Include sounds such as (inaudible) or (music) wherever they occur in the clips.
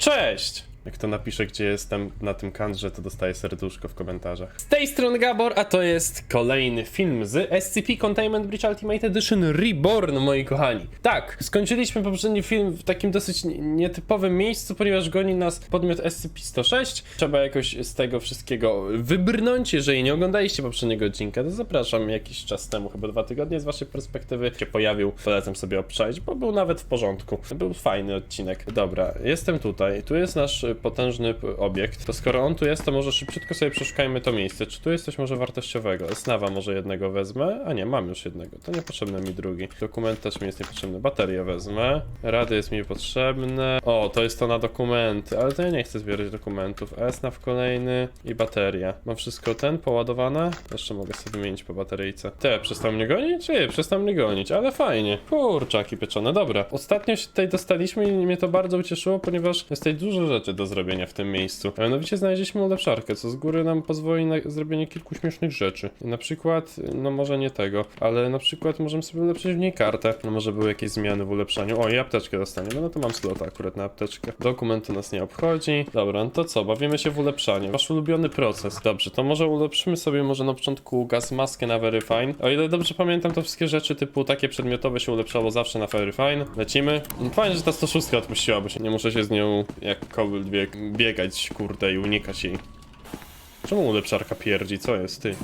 Cześć! Jak to napiszę, gdzie jestem na tym kadrze, to dostaję serduszko w komentarzach. Z tej strony Gabor, a to jest kolejny film z SCP Containment Breach Ultimate Edition Reborn, moi kochani. Tak, skończyliśmy poprzedni film w takim dosyć nietypowym miejscu, ponieważ goni nas podmiot SCP-106. Trzeba jakoś z tego wszystkiego wybrnąć. Jeżeli nie oglądaliście poprzedniego odcinka, to zapraszam jakiś czas temu, chyba dwa tygodnie z waszej perspektywy się pojawił. Polecam sobie obczaić, bo był nawet w porządku. Był fajny odcinek. Dobra, jestem tutaj. Tu jest nasz potężny obiekt. To skoro on tu jest, to może szybciutko sobie przeszukajmy to miejsce. Czy tu jest coś może wartościowego? Snawa może jednego wezmę? A nie, mam już jednego. To niepotrzebny mi drugi. Dokument też mi jest niepotrzebny. Baterię wezmę. Rady jest mi potrzebne. O, to jest to na dokumenty, ale to ja nie chcę zbierać dokumentów. Snaw kolejny i bateria. Mam wszystko ten poładowane? Jeszcze mogę sobie wymienić po bateryjce. Te, przestał mnie gonić? Czy przestał mnie gonić, ale fajnie. Kurczaki pieczone, dobra. Ostatnio się tutaj dostaliśmy i mnie to bardzo ucieszyło, ponieważ jest tutaj dużo rzeczy do zrobienia w tym miejscu. A mianowicie znaleźliśmy ulepszarkę, co z góry nam pozwoli na zrobienie kilku śmiesznych rzeczy. Na przykład, no może nie tego, ale na przykład możemy sobie ulepszyć w niej kartę. No może były jakieś zmiany w ulepszaniu. O, i apteczkę dostaniemy, no to mam slota akurat na apteczkę. Dokumentu nas nie obchodzi. Dobra, no to co, bawimy się w ulepszanie. Wasz ulubiony proces. Dobrze, to może ulepszymy sobie może na początku gaz maskę na Verifine. O ile dobrze pamiętam, to wszystkie rzeczy typu takie przedmiotowe się ulepszało zawsze na Verifine. Lecimy. Fajnie, że ta 106 odpuściła, bo się nie muszę się z nią jak kobyl bieg biegać, kurde, i unikać jej. Czemu ulepszarka pierdzi? Co jest, ty?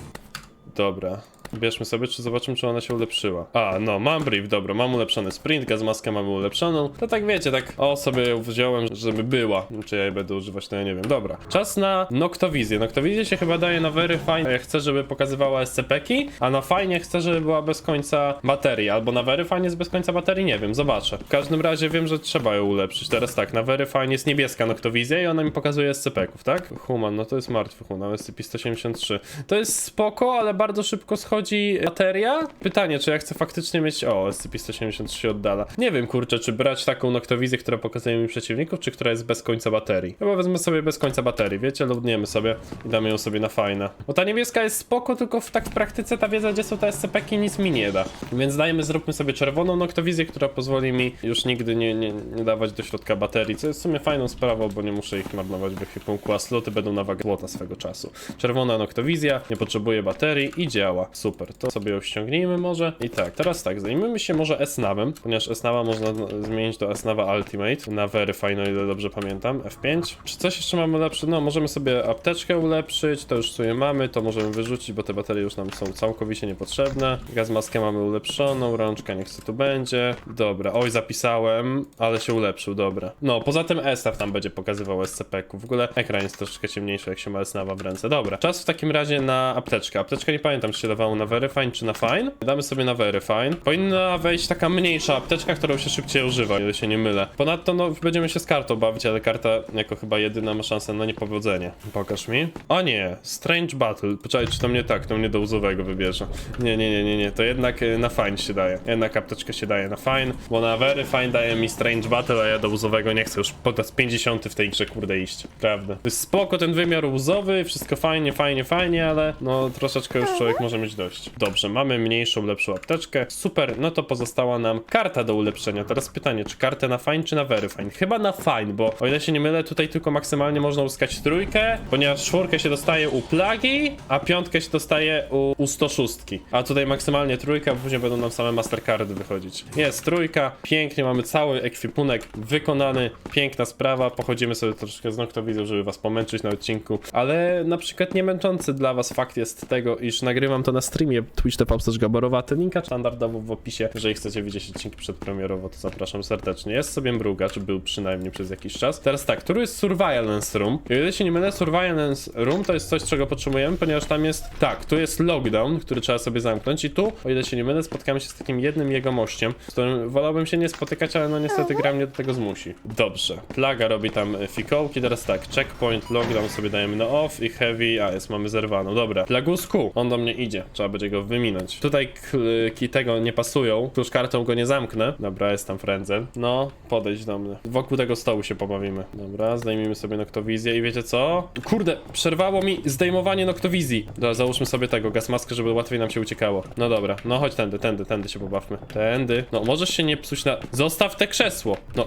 Dobra. Bierzmy sobie, czy zobaczymy, czy ona się ulepszyła. A, no, mam brief, dobra, mam ulepszony sprint, gazmaskę mamy ulepszoną. To tak wiecie, tak o sobie ją wziąłem, żeby była. Czy ja jej będę używać, to ja nie wiem. Dobra. Czas na Noctowizję. Noctowizję się chyba daje na very fine. Ja chcę, żeby pokazywała SCP-ki, a na fajnie chcę, żeby była bez końca baterii. Albo na very fine jest bez końca baterii, nie wiem, zobaczę. W każdym razie wiem, że trzeba ją ulepszyć. Teraz tak, na very fine jest niebieska Noctowizja i ona mi pokazuje SCP-ków, tak? Human, no to jest martwy Human, SCP-173. To jest spoko, ale bardzo szybko schodzi bateria. Pytanie, czy ja chcę faktycznie mieć... O, SCP-173 się oddala. Nie wiem, kurczę, czy brać taką noktowizję, która pokazuje mi przeciwników, czy która jest bez końca baterii. Chyba wezmę sobie bez końca baterii, wiecie? Lubniemy sobie i damy ją sobie na fajna. Bo ta niebieska jest spoko, tylko w, tak w praktyce ta wiedza, gdzie są te SCP-ki, nic mi nie da. Więc dajmy, zróbmy sobie czerwoną noktowizję, która pozwoli mi już nigdy nie, nie, nie dawać do środka baterii, co jest w sumie fajną sprawą, bo nie muszę ich marnować w ekwipunku, a sloty będą na wagę złota swego czasu. Czerwona noktowizja, nie potrzebuje baterii i działa. Super, to sobie ją ściągnijmy może. I tak, teraz tak, zajmijmy się może S-Navem, ponieważ S-Nawa można zmienić do S-Nawa Ultimate na Verify, no ile dobrze pamiętam, F5. Czy coś jeszcze mamy lepsze? No, możemy sobie apteczkę ulepszyć, to już sobie mamy, to możemy wyrzucić, bo te baterie już nam są całkowicie niepotrzebne. Gazmaskę mamy ulepszoną, rączka niech co tu będzie. Dobra, oj, zapisałem, ale się ulepszył, dobra. No, poza tym S-Nav tam będzie pokazywał SCP-ku. W ogóle ekran jest troszeczkę ciemniejszy, jak się ma S-Nawa w ręce. Dobra, czas w takim razie na apteczkę. Apteczkę nie pamiętam, czy się dawało na Verifine, czy na Fine. Damy sobie na Verifine. Powinna wejść taka mniejsza apteczka, którą się szybciej używa, ile się nie mylę. Ponadto, no, będziemy się z kartą bawić, ale karta jako chyba jedyna ma szansę na niepowodzenie. Pokaż mi. O nie, Strange Battle. Poczekaj, czy to mnie tak, to mnie do łzowego wybierze. Nie, nie, nie, nie, nie, to jednak y, na Fine się daje. Jednak apteczkę się daje na Fine, bo na Verifine daje mi Strange Battle, a ja do łzowego nie chcę już po raz 50 w tej grze, kurde, iść. Prawda. Spoko ten wymiar łzowy, wszystko fajnie, fajnie, fajnie, ale no troszeczkę już człowiek może mieć dość. Dobrze, mamy mniejszą, lepszą apteczkę. Super, no to pozostała nam karta do ulepszenia. Teraz pytanie, czy kartę na fine, czy na very fine? Chyba na fine, bo o ile się nie mylę, tutaj tylko maksymalnie można uzyskać trójkę, ponieważ czwórkę się dostaje u plagi, a piątkę się dostaje u, u 106. A tutaj maksymalnie trójka, bo później będą nam same mastercardy wychodzić. Jest trójka, pięknie, mamy cały ekwipunek wykonany, piękna sprawa. Pochodzimy sobie troszeczkę z noktowizją, żeby was pomęczyć na odcinku, ale na przykład nie męczący dla was fakt jest tego, iż nagrywam to na streamie Twitch TV Gaborowa, ten linka standardowo w opisie. Jeżeli chcecie widzieć odcinki przedpremierowo, to zapraszam serdecznie. Jest sobie mrugacz, był przynajmniej przez jakiś czas. Teraz tak, tu jest Surveillance Room. I o ile się nie mylę, Surveillance Room to jest coś, czego potrzebujemy, ponieważ tam jest, tak, tu jest lockdown, który trzeba sobie zamknąć i tu, o ile się nie mylę, spotkamy się z takim jednym jego mościem, z którym wolałbym się nie spotykać, ale no niestety gra mnie do tego zmusi. Dobrze, Plaga robi tam e, fikołki, teraz tak, checkpoint, lockdown sobie dajemy na off i heavy, a jest, mamy zerwaną. Dobra, Plagusku, on do mnie idzie, trzeba będzie go wyminąć. Tutaj kliki tego nie pasują, tuż kartą go nie zamknę. Dobra, jest tam Frenzel. No, podejdź do mnie. Wokół tego stołu się pobawimy. Dobra, zdejmijmy sobie noktowizję i wiecie co? Kurde, przerwało mi zdejmowanie noktowizji. Dobra, załóżmy sobie tego, gazmaskę, żeby łatwiej nam się uciekało. No dobra, no chodź tędy, tędy, tędy się pobawmy. Tędy. No, możesz się nie psuć na... Zostaw te krzesło! No.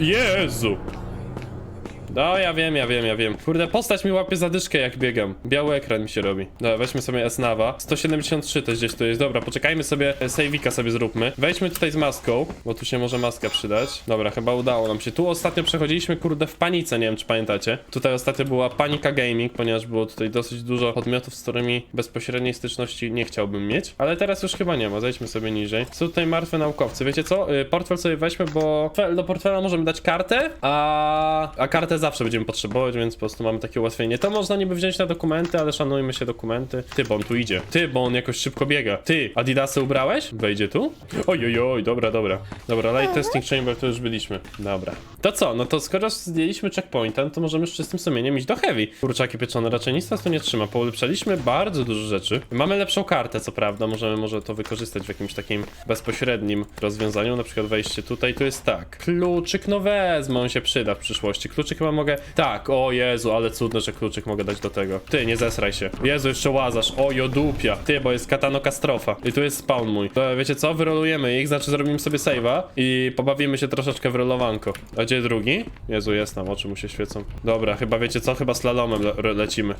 Jezu! No, ja wiem, ja wiem, ja wiem. Kurde, postać mi łapie zadyszkę jak biegam. Biały ekran mi się robi. Dobra, weźmy sobie S-Nawa. 173 to gdzieś tu jest. Dobra, poczekajmy sobie, e, save'ika sobie zróbmy. Wejdźmy tutaj z maską, bo tu się może maska przydać. Dobra, chyba udało nam się. Tu ostatnio przechodziliśmy, kurde, w panice, nie wiem czy pamiętacie. Tutaj ostatnio była panika gaming, ponieważ było tutaj dosyć dużo podmiotów, z którymi bezpośredniej styczności nie chciałbym mieć. Ale teraz już chyba nie ma, zejdźmy sobie niżej. Są tutaj martwe naukowcy. Wiecie co? Y, Portfel sobie weźmy, bo do portfela możemy dać kartę, a, a kartę zawsze będziemy potrzebować, więc po prostu mamy takie ułatwienie. To można niby wziąć na dokumenty, ale szanujmy się dokumenty. Ty, bo on tu idzie. Ty, bo on jakoś szybko biega. Ty, Adidasy ubrałeś? Wejdzie tu? Oj, oj, oj, dobra, dobra. Dobra, light testing chamber, to już byliśmy. Dobra. To co? No to skoro zdjęliśmy checkpointa, no to możemy z czystym sumieniem iść do heavy. Kurczaki pieczone raczej nic nas tu nie trzyma. Poulepszaliśmy bardzo dużo rzeczy. Mamy lepszą kartę, co prawda. Możemy może to wykorzystać w jakimś takim bezpośrednim rozwiązaniu. Na przykład wejście tutaj, tu jest tak. Kluczyk, no wezmę, on się przyda w przyszłości. Kluczyk chyba mogę... Tak, o Jezu, ale cudne, że kluczyk mogę dać do tego. Ty, nie zesraj się. Jezu, jeszcze łazarz. O, jodupia. Ty, bo jest katano kastrofa. I tu jest spawn mój. To wiecie co? Wyrolujemy ich, znaczy zrobimy sobie save'a i pobawimy się troszeczkę w rolowanko. A gdzie drugi? Jezu, jest nam, oczy mu się świecą. Dobra, chyba wiecie co? Chyba slalomem le lecimy.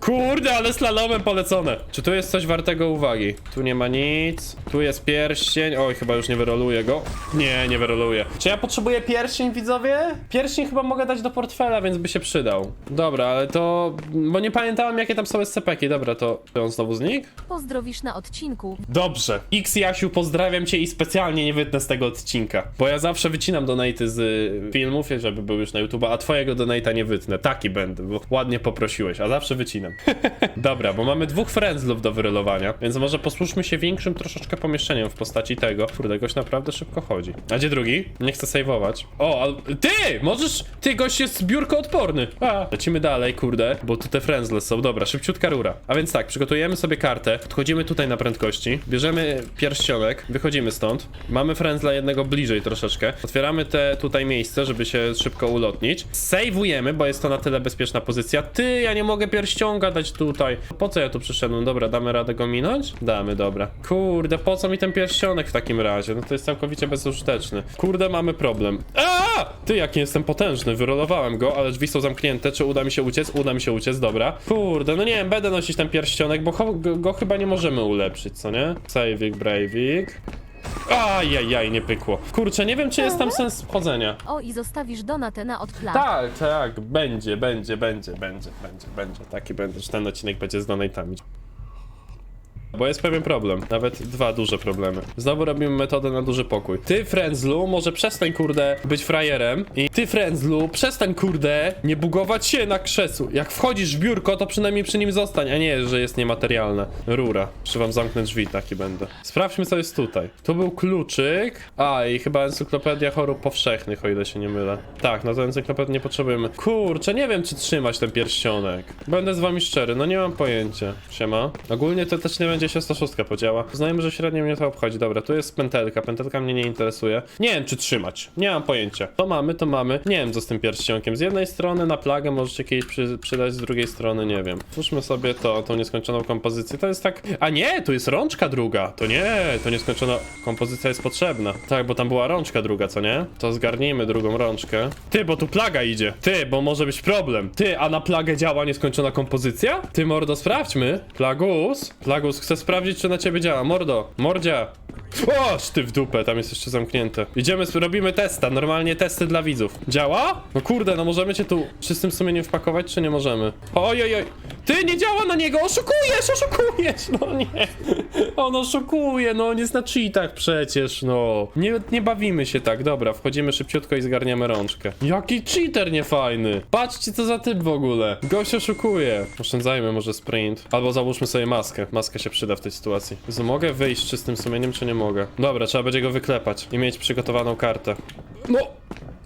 Kurde, ale slalomem polecone. Czy tu jest coś wartego uwagi? Tu nie ma nic. Tu jest pierścień. Oj, chyba już nie wyroluję go. Nie, nie wyroluję. Czy ja potrzebuję pierścień, widzowie? Pierścień chyba mogę dać do portfela, więc by się przydał. Dobra, ale to... Bo nie pamiętałem, jakie tam są SCP-ki. Dobra, to... Czy on znowu znikł? Pozdrowisz na odcinku. Dobrze. X Jasiu, pozdrawiam cię i specjalnie nie wytnę z tego odcinka. Bo ja zawsze wycinam donaty z y, filmów, żeby był już na YouTube, a twojego donata nie wytnę. Taki będę, bo ładnie poprosiłeś, a zawsze wycinam. (laughs) Dobra, bo mamy dwóch frędzlów do wyrelowania, więc może posłuszmy się większym troszeczkę pomieszczeniem w postaci tego. Kurde, gość naprawdę szybko chodzi. A gdzie drugi? Nie chcę saveować. O, ale... Ty! Możesz... Ty, gość jest biurko odporny. A, lecimy dalej, kurde, bo tu te frędzle są. Dobra, szybciutka rura. A więc tak, przygotujemy sobie kartę, podchodzimy tutaj na prędkości, bierzemy pierścionek, wychodzimy stąd. Mamy frędzla jednego bliżej troszeczkę. Otwieramy te tutaj miejsce, żeby się szybko ulotnić. Saveujemy, bo jest to na tyle bezpieczna pozycja. Ty, ja nie mogę pierścionka dać tutaj. Po co ja tu przyszedłem? Dobra, damy radę go minąć? Damy, dobra. Kurde, po co mi ten pierścionek w takim razie? No to jest całkowicie bezużyteczny. Kurde, mamy problem. A! Ty, jaki jestem potężny, wyrolowałem go, ale drzwi są zamknięte. Czy uda mi się uciec? Uda mi się uciec, dobra. Kurde, no nie wiem, będę nosić ten pierścionek, bo go, go chyba nie możemy ulepszyć, co nie? Saving, Bravik. Ajajaj, nie pykło. Kurczę, nie wiem, czy jest tam sens chodzenia. O i zostawisz donatę na odpla. Tak, tak, będzie, będzie, będzie, będzie, będzie, będzie. Taki będzie, ten odcinek będzie z donatami. Bo jest pewien problem, nawet dwa duże problemy. Znowu robimy metodę na duży pokój. Ty, Frenzlu, może przestań, kurde, być frajerem. I ty, Frenzlu, przestań, kurde, nie bugować się na krzesłu. Jak wchodzisz w biurko, to przynajmniej przy nim zostań, a nie, że jest niematerialne. Rura. Czy wam zamknę drzwi, taki będę. Sprawdźmy, co jest tutaj. Tu był kluczyk. A, i chyba encyklopedia chorób powszechnych, o ile się nie mylę. Tak, no to encyklopedii nie potrzebujemy. Kurczę, nie wiem, czy trzymać ten pierścionek. Będę z wami szczery, no nie mam pojęcia. Siema. Ogólnie to też nie będzie się 106 podziała. Znajemy, że średnio mnie to obchodzi. Dobra, tu jest pętelka. Pętelka mnie nie interesuje. Nie wiem, czy trzymać. Nie mam pojęcia. To mamy, to mamy. Nie wiem, co z tym pierścionkiem. Z jednej strony na plagę możecie kiedyś przy, przydać, z drugiej strony nie wiem. Twórzmy sobie to, tą nieskończoną kompozycję. To jest tak... A nie, tu jest rączka druga. To nie, to nieskończona kompozycja jest potrzebna. Tak, bo tam była rączka druga, co nie? To zgarnijmy drugą rączkę. Ty, bo tu plaga idzie. Ty, bo może być problem. Ty, a na plagę działa nieskończona kompozycja? Ty, mordo, sprawdźmy. Plagus? Plagus, chcę sprawdzić, czy na ciebie działa. Mordo, mordzia. Oż ty w dupę, tam jest jeszcze zamknięte. Idziemy, robimy testa, normalnie testy dla widzów. Działa? No kurde, no możemy cię tu czystym sumieniem wpakować, czy nie możemy? Oj, oj, oj. Ty, nie działa na niego, oszukujesz, oszukujesz, no nie. On oszukuje, no nie na cheatach przecież, no. Nie, nie bawimy się tak, dobra, wchodzimy szybciutko i zgarniamy rączkę. Jaki cheater niefajny. Patrzcie, co za typ w ogóle. Gość oszukuje. Oszczędzajmy może sprint. Albo załóżmy sobie maskę. Maska się przyda w tej sytuacji. Mogę wyjść czystym sumieniem, czy nie mogę? Dobra, trzeba będzie go wyklepać i mieć przygotowaną kartę. No!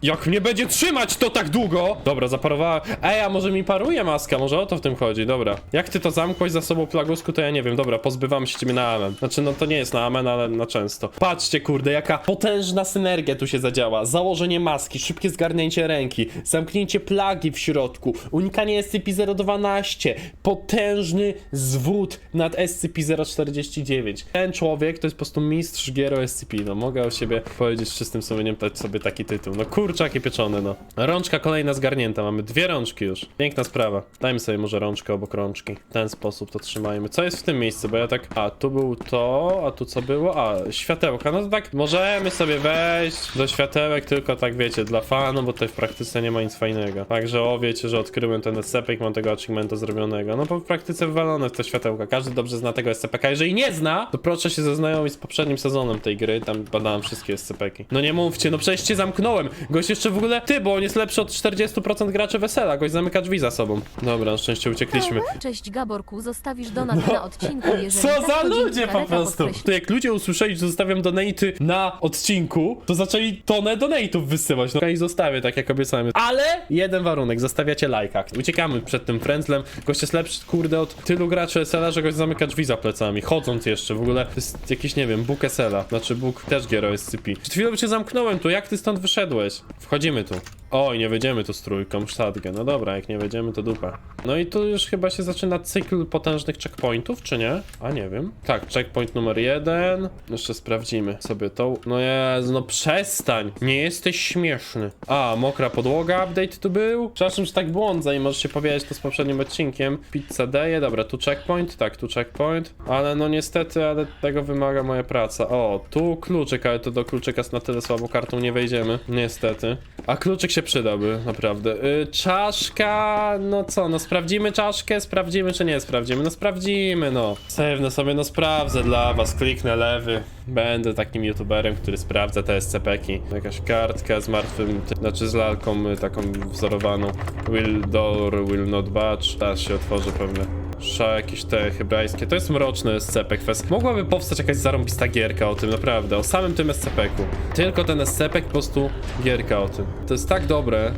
Jak mnie będzie trzymać to tak długo? Dobra, zaparowała. Ej, a może mi paruje maska? Może o to w tym chodzi, dobra. Jak ty to zamkłeś za sobą plagusku, to ja nie wiem. Dobra, pozbywam się ciebie na amen. Znaczy, no to nie jest na amen, ale na często. Patrzcie, kurde, jaka potężna synergia tu się zadziała. Założenie maski, szybkie zgarnięcie ręki, zamknięcie plagi w środku, unikanie SCP-012, potężny zwód nad SCP-049. Ten człowiek to jest po prostu mistrz gier o SCP. No, mogę o siebie powiedzieć z czystym sumieniem, dać sobie taki tytuł. No kurde, kurczaki pieczone, no. Rączka kolejna zgarnięta, mamy dwie rączki już. Piękna sprawa. Dajmy sobie może rączkę obok rączki. W ten sposób to trzymajmy. Co jest w tym miejscu? Bo ja tak... A, tu był to, a tu co było? A, światełka. No to tak, możemy sobie wejść do światełek, tylko tak wiecie, dla fanu, bo tutaj w praktyce nie ma nic fajnego. Także o, wiecie, że odkryłem ten SCP mam tego achievementa zrobionego. No bo w praktyce wywalone w te światełka. Każdy dobrze zna tego SCP. Jeżeli nie zna, to proszę się zaznajomić z poprzednim sezonem tej gry. Tam badałem wszystkie SCP-ki. No nie mówcie, no przecież cię zamknąłem. Jeszcze w ogóle ty, bo on jest lepszy od 40% graczy wesela. Gość zamyka drzwi za sobą. Dobra, na szczęście uciekliśmy. Cześć Gaborku, zostawisz donat na odcinku, jeżeli Co tak, za to ludzie po Kareta prostu! podkreśli. To jak ludzie usłyszeli, że zostawiam donaty na odcinku, to zaczęli tonę donatów wysyłać. No i zostawię, tak jak obiecałem. Ale jeden warunek, zostawiacie lajka. Uciekamy przed tym frędzlem. Gość jest lepszy, kurde, od tylu graczy SL-a, że gość zamyka drzwi za plecami. Chodząc jeszcze, w ogóle to jest jakiś, nie wiem, Bóg SL-a. Znaczy Bóg też giero SCP. Przed chwilą cię zamknąłem tu, jak ty stąd wyszedłeś? Wchodzimy tu. Oj, nie wejdziemy tu z trójką, szatkę. No dobra, jak nie wejdziemy, to dupa. No i tu już chyba się zaczyna cykl potężnych checkpointów, czy nie? A nie wiem. Tak, checkpoint numer jeden. Jeszcze sprawdzimy sobie to. No Jezu, no przestań. Nie jesteś śmieszny. A, mokra podłoga, update tu był. Przepraszam, że tak błądzę i możesz się powiedzieć to z poprzednim odcinkiem. Pizza daje, dobra, tu checkpoint, tak, tu checkpoint. Ale no niestety, ale tego wymaga moja praca. O, tu kluczyk, ale to do kluczyka na tyle słabą kartą nie wejdziemy. Niestety. A kluczyk się przydałby, naprawdę. Y, czaszka, no co, no sprawdzimy czaszkę, sprawdzimy czy nie sprawdzimy? No sprawdzimy, no. Sejwne sobie, no sprawdzę dla was, kliknę lewy. Będę takim youtuberem, który sprawdza te SCP-ki. Jakaś kartka z martwym, znaczy z lalką y, taką wzorowaną. Will door, will not budge. Teraz się otworzy pewnie. Sza, jakieś te hebrajskie. To jest mroczny SCP kwest. Mogłaby powstać jakaś zarąbista gierka o tym, naprawdę. O samym tym SCP-ku. Tylko ten SCP po prostu gierka o tym. To jest tak dobre.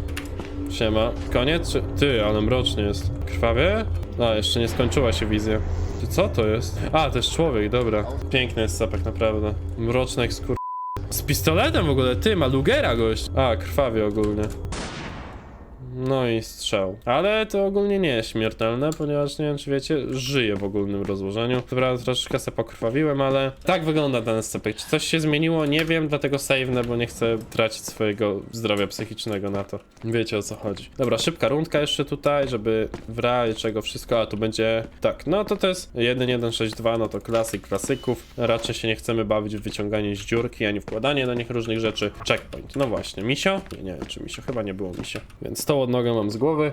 Siema. Koniec? Czy... Ty, ale mrocznie jest. Krwawie? A, jeszcze nie skończyła się wizja. Ty co to jest? A, to jest człowiek, dobra. Piękny jest naprawdę. Mroczny jak skur... Z pistoletem w ogóle, ty, ma Lugera gość. A, krwawie ogólnie. No i strzał. Ale to ogólnie nie jest śmiertelne, ponieważ nie wiem czy wiecie, żyje w ogólnym rozłożeniu. Dobra, troszeczkę se pokrwawiłem, ale tak wygląda ten SCP. Czy coś się zmieniło? Nie wiem, dlatego save'nę, bo nie chcę tracić swojego zdrowia psychicznego na to. Wiecie o co chodzi. Dobra, szybka rundka jeszcze tutaj, żeby w razie czego wszystko, a tu będzie... Tak, no to to jest 1162, no to klasyk klasyków. Raczej się nie chcemy bawić w wyciąganie z dziurki, ani wkładanie na nich różnych rzeczy. Checkpoint, no właśnie. Misio? Nie, nie wiem czy misio, chyba nie było misio. Więc tą odnogę mam z głowy.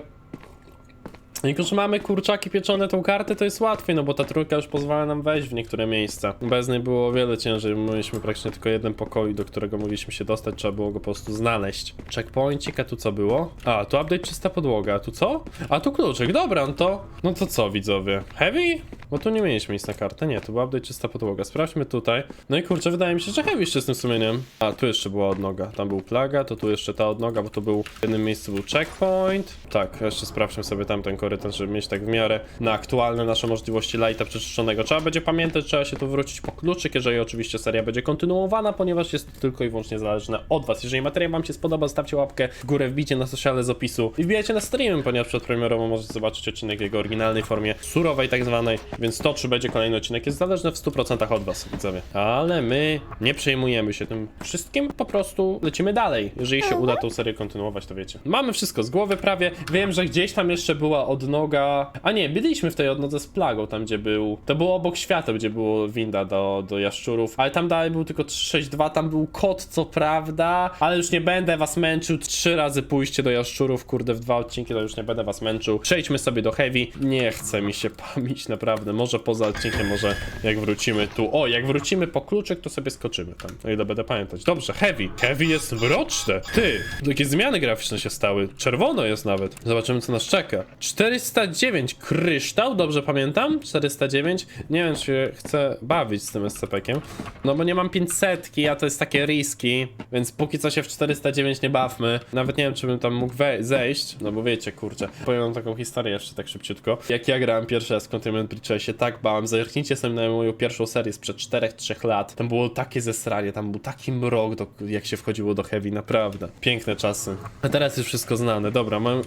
Jak już mamy kurczaki pieczone tą kartę, to jest łatwiej, no bo ta trójka już pozwala nam wejść w niektóre miejsca. Bez niej było o wiele ciężej, mieliśmy praktycznie tylko jeden pokój, do którego mogliśmy się dostać, trzeba było go po prostu znaleźć. Checkpointik, a tu co było? A, tu update czysta podłoga, a tu co? A tu kluczyk, dobra, no to... No to co widzowie? Heavy? Bo tu nie mieliśmy nic na kartę, nie, to był update czysta podłoga. Sprawdźmy tutaj. No i kurczę, wydaje mi się, że heavy z czystym sumieniem. A, tu jeszcze była odnoga, tam był plaga, to tu jeszcze ta odnoga, bo to był w jednym miejscu był checkpoint. Tak, jeszcze sprawdźmy sobie tamten korytarz, żeby mieć tak w miarę na aktualne nasze możliwości lighta przeczyszczonego. Trzeba będzie pamiętać, trzeba się tu wrócić po kluczyk, jeżeli oczywiście seria będzie kontynuowana, ponieważ jest to tylko i wyłącznie zależne od was. Jeżeli materiał wam się spodoba, stawcie łapkę w górę, wbijcie na sociale z opisu i wbijajcie na streamy, ponieważ przedpremierowo możecie zobaczyć odcinek w jego oryginalnej formie, surowej tak zwanej, więc to, czy będzie kolejny odcinek jest zależne w 100% od was, widzowie. Ale my nie przejmujemy się tym wszystkim, po prostu lecimy dalej. Jeżeli się uda tą serię kontynuować, to wiecie. Mamy wszystko z głowy prawie. Wiem, że gdzieś tam jeszcze była odnoga. A nie, byliśmy w tej odnodze z plagą, tam gdzie był. To było obok świateł, gdzie było winda do, do jaszczurów. Ale tam dalej był tylko 362, tam był kot, co prawda. Ale już nie będę was męczył. Trzy razy pójście do jaszczurów, kurde, w dwa odcinki, to już nie będę was męczył. Przejdźmy sobie do heavy. Nie chce mi się (laughs) pamięć, naprawdę. Może poza odcinkiem, może jak wrócimy tu. O, jak wrócimy po kluczyk, to sobie skoczymy tam. O ile będę pamiętać. Dobrze, heavy. Heavy jest mroczne. Ty, jakie zmiany graficzne się stały. Czerwono jest nawet. Zobaczymy, co nas czeka. 409 kryształ, dobrze pamiętam? 409. Nie wiem, czy chcę bawić z tym SCP-kiem. No bo nie mam 500, a to jest takie riski, więc póki co się w 409 nie bawmy. Nawet nie wiem, czy bym tam mógł zejść, no bo wiecie, kurczę. Powiem taką historię jeszcze tak szybciutko. Jak ja grałem pierwszy raz w Containment ja się tak bałem. Zerknijcie sobie na moją pierwszą serię sprzed 4-3 lat. Tam było takie zesranie, tam był taki mrok, do, jak się wchodziło do Heavy, naprawdę. Piękne czasy. A teraz już wszystko znane. Dobra, mam...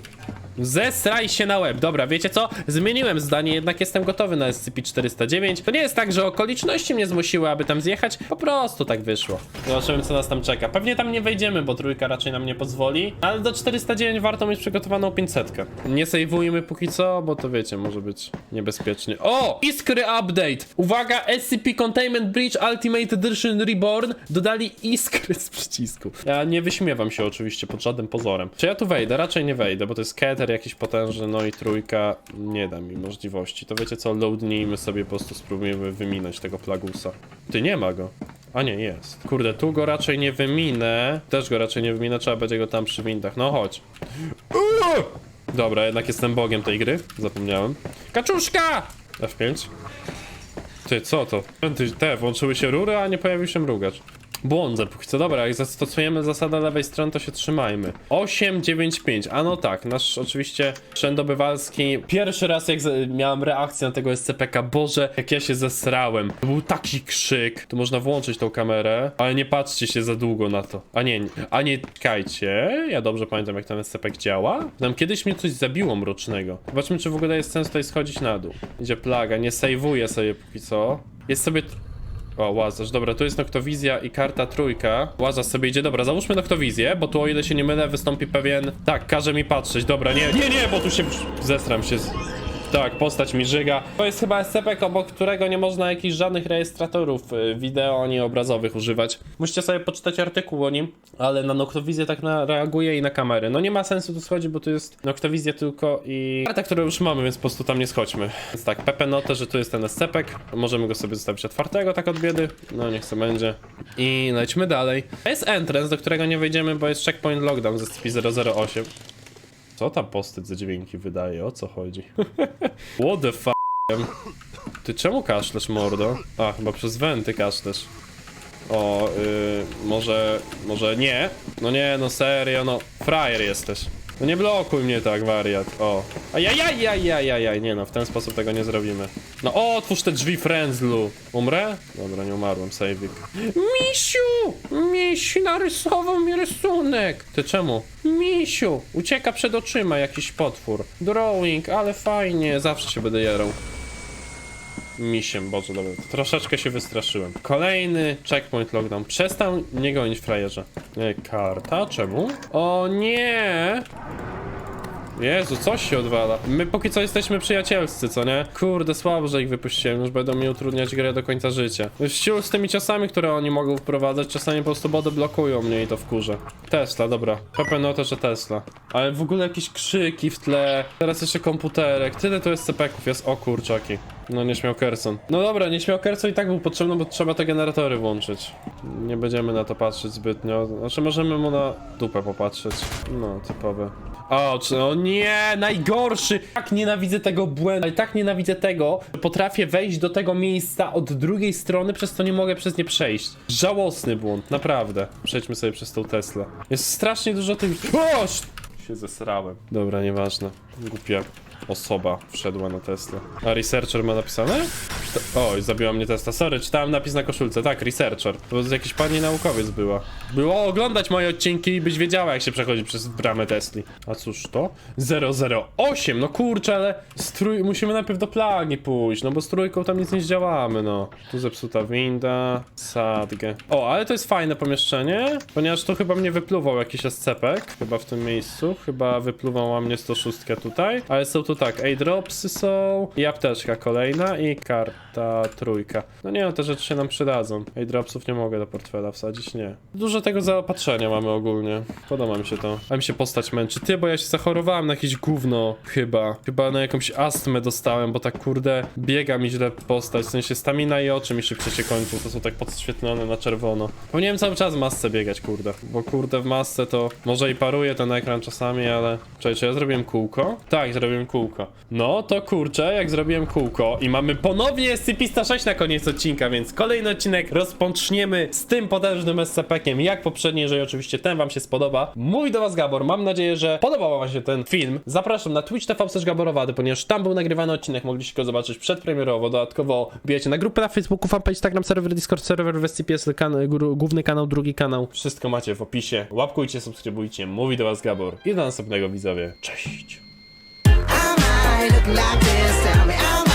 Zesraj się na łeb! Dobra, wiecie co? Zmieniłem zdanie, jednak jestem gotowy na SCP-409. To nie jest tak, że okoliczności mnie zmusiły, aby tam zjechać, po prostu tak wyszło. Zobaczymy, co nas tam czeka. Pewnie tam nie wejdziemy, bo trójka raczej nam nie pozwoli, ale do 409 warto mieć przygotowaną 500. Nie sejwujmy póki co, bo to wiecie, może być niebezpiecznie. O! Iskry Update! Uwaga, SCP Containment Breach Ultimate Edition Reborn dodali iskry z przycisku. Ja nie wyśmiewam się oczywiście pod żadnym pozorem. Czy ja tu wejdę? Raczej nie wejdę, bo to jest Keter jakiś potężny, no i trójka nie da mi możliwości. To wiecie co, loadnijmy sobie, po prostu spróbujemy wyminąć tego plagusa. Ty nie ma go. A nie, jest. Kurde, tu go raczej nie wyminę. Też go raczej nie wyminę, trzeba będzie go tam przy windach. No chodź. Uuu! Dobra, jednak jestem bogiem tej gry. Zapomniałem. Kaczuszka! F5. Ty, co to? Te, włączyły się rury, a nie pojawił się mrugacz. Błądzę póki co. Dobra, jak zastosujemy zasadę lewej strony, to się trzymajmy. 8, 9, 5. A no tak, nasz oczywiście Szendobywalski. Pierwszy raz jak miałem reakcję na tego SCPK, Boże, jak ja się zesrałem. To był taki krzyk. Tu można włączyć tą kamerę, ale nie patrzcie się za długo na to. A nie, a nie, czekajcie. Ja dobrze pamiętam, jak ten SCP działa. Tam kiedyś mnie coś zabiło mrocznego. Zobaczmy, czy w ogóle jest sens tutaj schodzić na dół. Idzie plaga, nie sejwuję sobie póki co. Jest sobie o, Łazarz, dobra, tu jest Noktowizja i karta trójka. Łazarz sobie idzie, dobra, załóżmy Noktowizję, bo tu o ile się nie mylę, wystąpi pewien... Tak, każe mi patrzeć, dobra, nie, nie, nie, bo tu się... Zestram się z... Tak, postać mi żyga. To jest chyba SCP, obok którego nie można jakichś żadnych rejestratorów y, wideo ani obrazowych używać. Musicie sobie poczytać artykuł o nim, ale na Noktowizję tak na, reaguje i na kamery. No nie ma sensu tu schodzić, bo tu jest Noktowizja tylko i karta, którą już mamy, więc po prostu tam nie schodźmy. Więc tak, Pepe notę, że tu jest ten SCP, możemy go sobie zostawić otwartego tak od biedy. No niech to będzie. I lećmy dalej. Jest entrance, do którego nie wejdziemy, bo jest checkpoint lockdown ze SCP-008. Co tam postyt za dźwięki wydaje? O co chodzi? (laughs) What the f***? Ty czemu kaszlesz, mordo? A, chyba przez wenty kaszlesz. O, yy, może, może nie? No nie, no serio, no, frajer jesteś. No nie blokuj mnie tak, wariat, o. Ajajajajajajaj, nie no, w ten sposób tego nie zrobimy. No o, otwórz te drzwi, Frenzlu. Umrę? Dobra, nie umarłem, saving. Misiu! Misiu narysował mi rysunek. Ty czemu? Misiu! Ucieka przed oczyma jakiś potwór. Drawing, ale fajnie, zawsze się będę jarał. Misiem, boże, dobra. Troszeczkę się wystraszyłem. Kolejny checkpoint lockdown. Przestał nie gonić frajerze. E, karta? Czemu? O nie! Jezu, coś się odwala. My póki co jesteśmy przyjacielscy, co nie? Kurde, słabo, że ich wypuściłem, już będą mi utrudniać grę do końca życia. Już z tymi ciosami, które oni mogą wprowadzać, czasami po prostu body blokują mnie i to wkurza. Tesla, dobra. Pepe no to, że Tesla. Ale w ogóle jakieś krzyki w tle. Teraz jeszcze komputerek. Tyle to jest CP-ków jest. O kurczaki. No nie śmiał Kerson. No dobra, nie śmiał Kerson i tak był potrzebny, bo trzeba te generatory włączyć. Nie będziemy na to patrzeć zbytnio. Znaczy możemy mu na dupę popatrzeć. No, typowe. O, czy, o nie, najgorszy! Tak nienawidzę tego błędu, ale tak nienawidzę tego, że potrafię wejść do tego miejsca od drugiej strony, przez to nie mogę przez nie przejść. Żałosny błąd, naprawdę. Przejdźmy sobie przez tą Teslę. Jest strasznie dużo tych... O! się zesrałem. Dobra, nieważne. Głupia osoba wszedła na Tesla. A researcher ma napisane? Oj, zabiła mnie Tesla. Sorry, czytałem napis na koszulce. Tak, researcher. To z jakiś pani naukowiec była. Było oglądać moje odcinki i byś wiedziała, jak się przechodzi przez bramę Tesli. A cóż to? 008. No kurczę, ale z trój... musimy najpierw do plagi pójść, no bo z trójką tam nic nie zdziałamy, no. Tu zepsuta winda, sadgę. O, ale to jest fajne pomieszczenie, ponieważ tu chyba mnie wypluwał jakiś SCP, chyba w tym miejscu. Chyba wypluwała mnie 106 tutaj, ale są tu tak, airdropsy są i apteczka kolejna i karta trójka. No nie, no te rzeczy się nam przydadzą. Airdropsów nie mogę do portfela wsadzić, nie. Dużo tego zaopatrzenia mamy ogólnie. Podoba mi się to. A mi się postać męczy. Ty, bo ja się zachorowałem na jakieś gówno, chyba. Chyba na jakąś astmę dostałem, bo tak kurde biega mi źle postać. W sensie stamina i oczy mi szybciej się kończą, to są tak podświetlone na czerwono. Powinienem cały czas w masce biegać, kurde. Bo kurde w masce to może i paruje ten ekran czasami, ale... Czekaj, czy ja zrobiłem kółko? Tak, zrobiłem kółko. No to kurczę, jak zrobiłem kółko i mamy ponownie SCP-106 na koniec odcinka, więc kolejny odcinek rozpoczniemy z tym potężnym SCP-kiem, jak poprzedni, jeżeli oczywiście ten wam się spodoba. Mój do was Gabor, mam nadzieję, że podobał wam się ten film. Zapraszam na Twitch TV Gaborowady, ponieważ tam był nagrywany odcinek, mogliście go zobaczyć przedpremierowo, dodatkowo bijecie na grupę na Facebooku, fanpage, Instagram, serwer, Discord, serwer w SCP, kan główny kanał, drugi kanał. Wszystko macie w opisie. Łapkujcie, subskrybujcie. Mówi do was Gabor i do następnego widzowie. Cześć! I look like this? Tell me I'm